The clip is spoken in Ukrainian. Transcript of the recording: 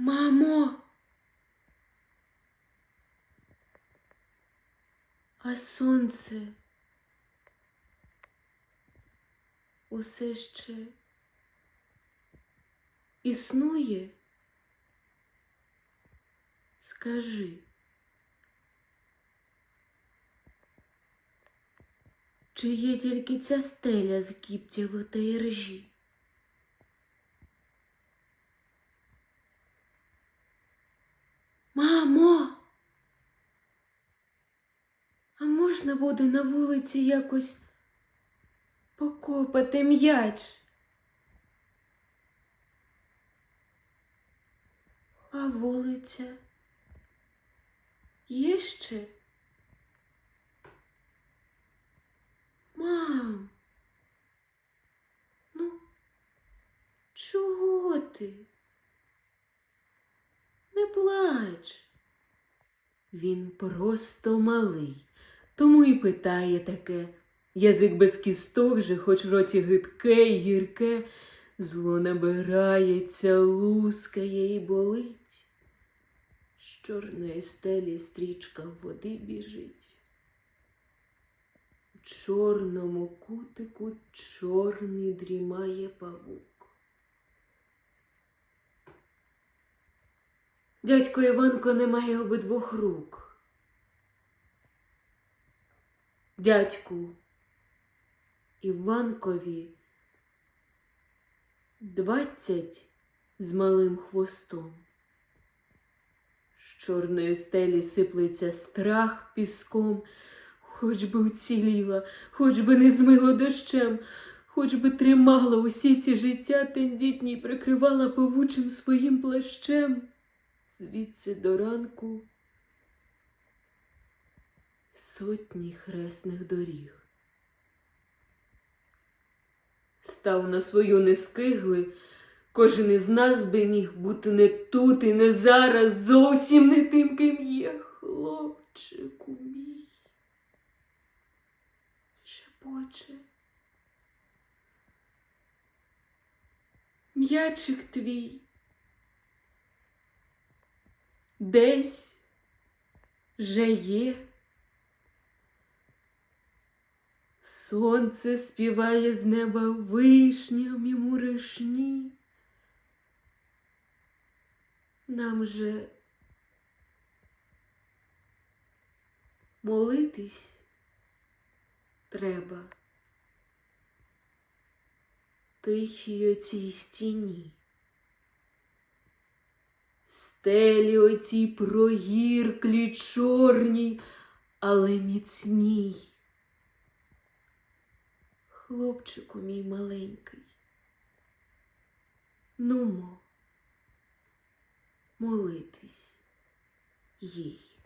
Мамо. А сонце усе ще існує? Скажи. Чи є тільки ця стеля з кіптяви та іржі? Мамо! А можна буде на вулиці якось покопати м'яч? А вулиця є ще? Мам, ну, чого ти? Не плач. Він просто малий, тому і питає таке. Язик без кісток же, хоч в роті гидке й гірке, зло набирається, лускає і болить. З чорної стелі стрічка води біжить. У чорному кутику чорний дрімає павук. Дядько Іванко не має обидвох рук. Дядьку Іванкові двадцять з малим хвостом. З чорної стелі сиплеться страх піском, хоч би уціліла, хоч би не змило дощем, хоч би тримала усі ці життя тендітні прикривала павучим своїм плащем звідси до ранку сотні хресних доріг. Став на свою нескигли, кожен із нас би міг бути не тут і не зараз, зовсім не тим, ким є, хлопчику мій. Шепоче. М'ячик твій десь же є. Сонце співає з неба вишням і муришні. Нам же молитись треба тихій оцій стіні стелі оцій прогірклі чорній, але міцній. Хлопчику мій маленький, нумо молитись їй.